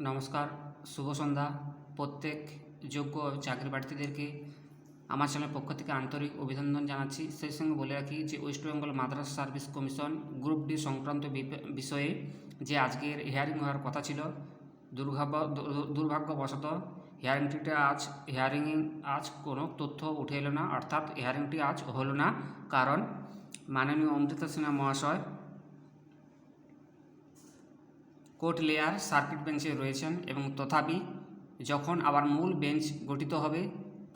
নমস্কার, শুভ সন্ধ্যা। প্রত্যেক যোগ্য চাকরি প্রার্থীদেরকে আমার চ্যানেলের পক্ষ থেকে আন্তরিক অভিনন্দন জানাচ্ছি। সেই সঙ্গে বলে রাখি যে West Bengal Madrasah Service Commission group D সংক্রান্ত বিষয়ে যে আজকের হিয়ারিং হওয়ার কথা ছিল, দুর্ভাগ্য দুর্ভাগ্যবশত হিয়ারিংটিতে আজ হিয়ারিং আজ কোনো তথ্য উঠে এলো না। অর্থাৎ হিয়ারিংটি আজ হলো না। কারণ মাননীয় অমৃতা সিনহা মহাশয় কোর্ট লেয়ার সার্কিট বেঞ্চে রয়েছেন এবং তথাপি যখন আবার মূল বেঞ্চ গঠিত হবে,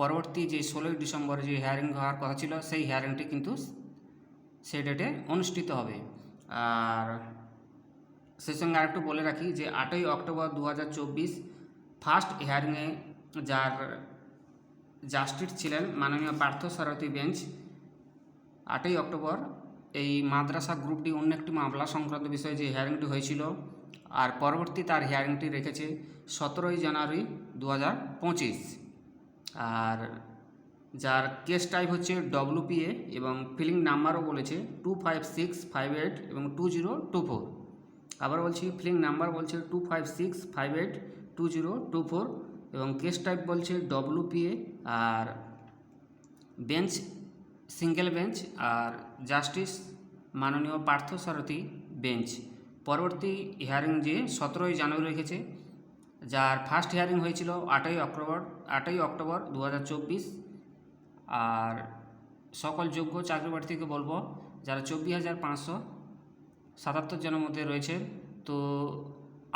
পরবর্তী যে ষোলোই ডিসেম্বরে যে হিয়ারিং হওয়ার কথা ছিল, সেই হিয়ারিংটি কিন্তু সেই ডেটে অনুষ্ঠিত হবে। আর সেই সঙ্গে আরেকটু বলে রাখি যে আটই অক্টোবর দু হাজার চব্বিশ ফার্স্ট হিয়ারিংয়ে যার জাস্টিস ছিলেন মাননীয় পার্থ সারথী বেঞ্চ আটই অক্টোবর এই মাদ্রাসা গ্রুপটি অন্য একটি মামলা সংক্রান্ত বিষয়ে যে হিয়ারিংটি হয়েছিল আর পরবর্তী তার হিয়ারিংটি রেখেছে সতেরোই জানুয়ারি দু হাজার পঁচিশ। আর যার কেস টাইপ হচ্ছে ডব্লুপিএ এবং ফিলিং নাম্বারও বলেছে two five six five eight এবং টু জিরো টু ফোর আবার বলছি ফিলিং নাম্বার বলছে two five six five eight two zero two four এবং কেস টাইপ বলছে ডব্লুপিএ আর বেঞ্চ সিঙ্গেল বেঞ্চ আর জাস্টিস মাননীয় পার্থ সারথী বেঞ্চ পরবর্তী হিয়ারিং যে সতেরোই জানুয়ারি রেখেছে যার ফার্স্ট হিয়ারিং হয়েছিল আটই অক্টোবর আটই অক্টোবর দু হাজার চব্বিশ। আর সকল যোগ্য চাকরি প্রার্থীকে বলব, যারা চব্বিশ হাজার পাঁচশো সাতাত্তর জনের মধ্যে রয়েছে, তো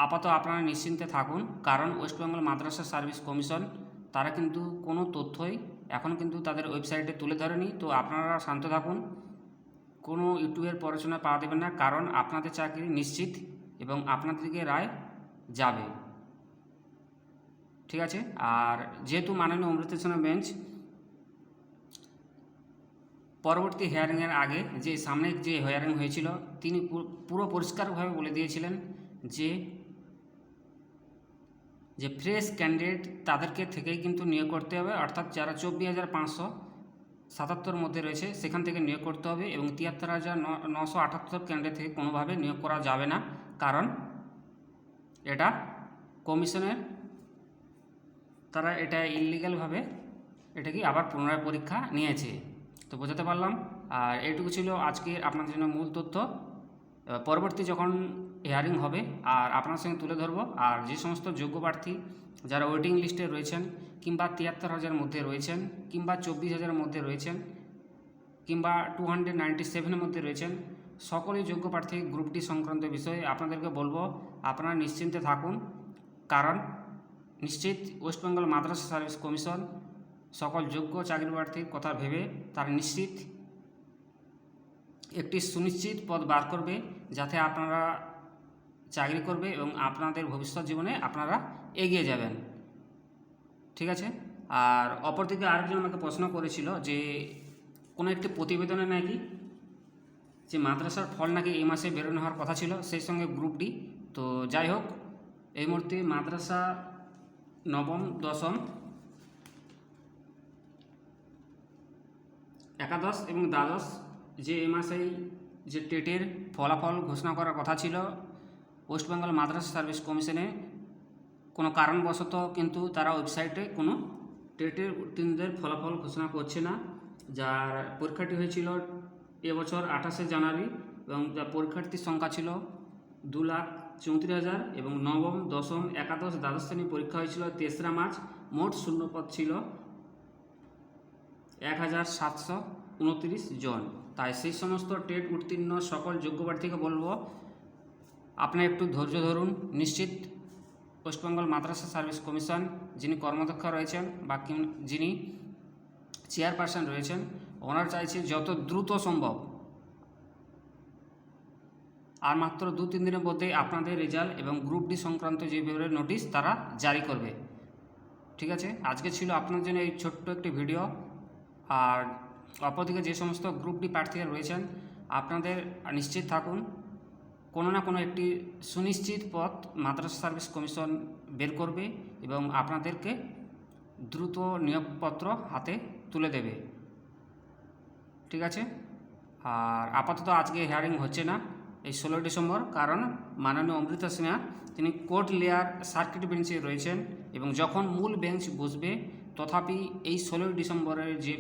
আপাতত আপনারা নিশ্চিন্তে থাকুন, কারণ West Bengal Madrasah Service Commission তারা কিন্তু কোনো তথ্যই এখন কিন্তু তাদের ওয়েবসাইটে তুলে ধরেনি। তো আপনারা শান্ত থাকুন কোনো ইউটিউবের পড়াশোনা পাওয়া দেবেন না, কারণ আপনাদের চাকরি নিশ্চিত এবং আপনাদেরকে রায় যাবে। ঠিক আছে? আর যেহেতু মাননীয় অমৃতেশ্বর বেঞ্চ, পরবর্তী হেয়ারিংয়ের আগে যে সামনে যে হেয়ারিং হয়েছিল, তিনি পুরো পরিষ্কারভাবে বলে দিয়েছিলেন যে যে ফ্রেশ ক্যান্ডিডেট তাদেরকে থেকেই কিন্তু নিয়োগ করতে হবে। অর্থাৎ যারা চব্বিশ হাজার পাঁচশো সাতাত্তর মধ্যে রয়েছে, সেখান থেকে নিয়োগ করতে হবে এবং তিয়াত্তর হাজার নশো আটাত্তর ক্যান্ডিডেট থেকে কোনোভাবে নিয়োগ করা যাবে না। কারণ এটা কমিশনের, তারা এটা ইলিগালভাবে এটা কি আবার পুনরায় পরীক্ষা নিয়েছে। তো বোঝাতে পারলাম। আর এটুকু ছিল আজকে আপনাদের জন্য মূল তথ্য। পরবর্তী যখন হিয়ারিং হবে, আর আপনার সঙ্গে তুলে ধরবো। আর যে সমস্ত যোগ্য প্রার্থী যারা ওয়েটিং লিস্টে রয়েছেন কিংবা তিয়াত্তর হাজারের মধ্যে রয়েছেন, কিংবা চব্বিশ হাজারের মধ্যে রয়েছেন, কিংবা টু হান্ড্রেড নাইনটি সেভেনের মধ্যে রয়েছেন, সকলেই যোগ্য প্রার্থী গ্রুপ ডি সংক্রান্ত বিষয়ে আপনাদেরকে বলব, আপনারা নিশ্চিন্তে থাকুন। কারণ নিশ্চিত West Bengal Madrasah Service Commission সকল যোগ্য চাকরি প্রার্থীর কথা ভেবে তারা নিশ্চিত একটি সুনিশ্চিত পদ বার করবে যাতে আপনারা চাকরি করবে এবং আপনাদের ভবিষ্যৎ জীবনে আপনারা এগিয়ে যাবেন। ঠিক আছে? আর অপরদিকে আরেকজন আমাকে প্রশ্ন করেছিল যে, কোনো একটি প্রতিবেদনে নাকি যে মাদ্রাসার ফল নাকি এই মাসে বেরোনো হওয়ার কথা ছিল, সেই সঙ্গে গ্রুপ ডি তো যাই হোক, এই মুহূর্তে মাদ্রাসা নবম, দশম, একাদশ এবং দ্বাদশ যে এই মাসেই যে টেটের ফলাফল ঘোষণা করার কথা ছিল, ওয়েস্ট বেঙ্গল মাদ্রাসা সার্ভিস কমিশনে কোনো কারণবশত কিন্তু তারা ওয়েবসাইটে কোনো টেটের উত্তীর্ণদের ফলাফল ঘোষণা করছে না। যার পরীক্ষাটি হয়েছিল এবছর আঠাশে জানুয়ারি এবং যার পরীক্ষার্থীর সংখ্যা ছিল দু লাখ চৌত্রিশ হাজার এবং নবম, দশম, একাদশ, দ্বাদশ শ্রেণি পরীক্ষা হয়েছিল তেসরা মার্চ। মোট শূন্যপদ ছিল এক হাজার সাতশো উনত্রিশ জন। তাই সেই সমস্ত টেট উত্তীর্ণ সকল যোগ্য প্রার্থীকে বলব আপনি একটু ধৈর্য ধরুন, নিশ্চিত ওয়েস্টবেঙ্গল মাদ্রাসা সার্ভিস কমিশন যিনি কর্মদক্ষ রয়েছেন বা যিনি চেয়ারপারসন রয়েছেন, ওনার চাইছে যত দ্রুত সম্ভব, আর মাত্র দু তিন দিনের মধ্যেই আপনাদের রেজাল্ট এবং গ্রুপ ডি সংক্রান্ত যে বিবরের নোটিশ তারা জারি করবে। ঠিক আছে? আজকে ছিল আপনার জন্য এই ছোট্ট একটি ভিডিও। আর অপরদিকে যে সমস্ত গ্রুপ ডি প্রার্থীরা রয়েছেন, আপনাদের নিশ্চিত থাকুন। কোনো না কোনো একটি সুনিশ্চিত পথ মাদ্রাসা সার্ভিস কমিশন বের করবে এবং আপনাদেরকে দ্রুত নিয়োগপত্র হাতে তুলে দেবে। ঠিক আছে? আর আপাতত আজকে হিয়ারিং হচ্ছে না এই ষোলোই ডিসেম্বর, কারণ মাননীয় অমৃতা সিনহা, তিনি কোর্ট লেয়ার সার্কিট বেঞ্চে রয়েছেন এবং যখন মূল বেঞ্চ বসবে, তথাপি এই ষোলোই ডিসেম্বরের যে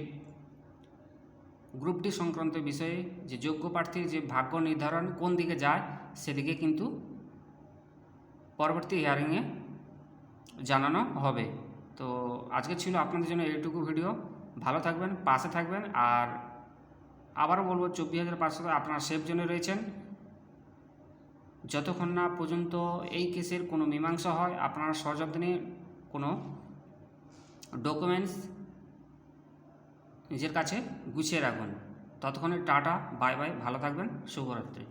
গ্রুপটি সংক্রান্ত বিষয়ে যে যোগ্য প্রার্থীর যে ভাগ্য নির্ধারণ কোন দিকে যায়, সেদিকে কিন্তু পরবর্তী হিয়ারিংয়ে জানানো হবে। তো আজকে ছিল আপনাদের জন্য এইটুকু ভিডিও ভালো থাকবেন, পাশে থাকবেন, আর আবারও বলব, চব্বিশ হাজার পাঁচশো আপনারা সেফ জোনে রয়েছেন। যতক্ষণ না পর্যন্ত এই কেসের কোনো মীমাংসা হয়, আপনারা সযত্নে কোনো ডকুমেন্টস নিজের কাছে গুছিয়ে রাখবেন। ততক্ষণে টাটা বাই বাই ভালো থাকবেন শুভরাত্রি।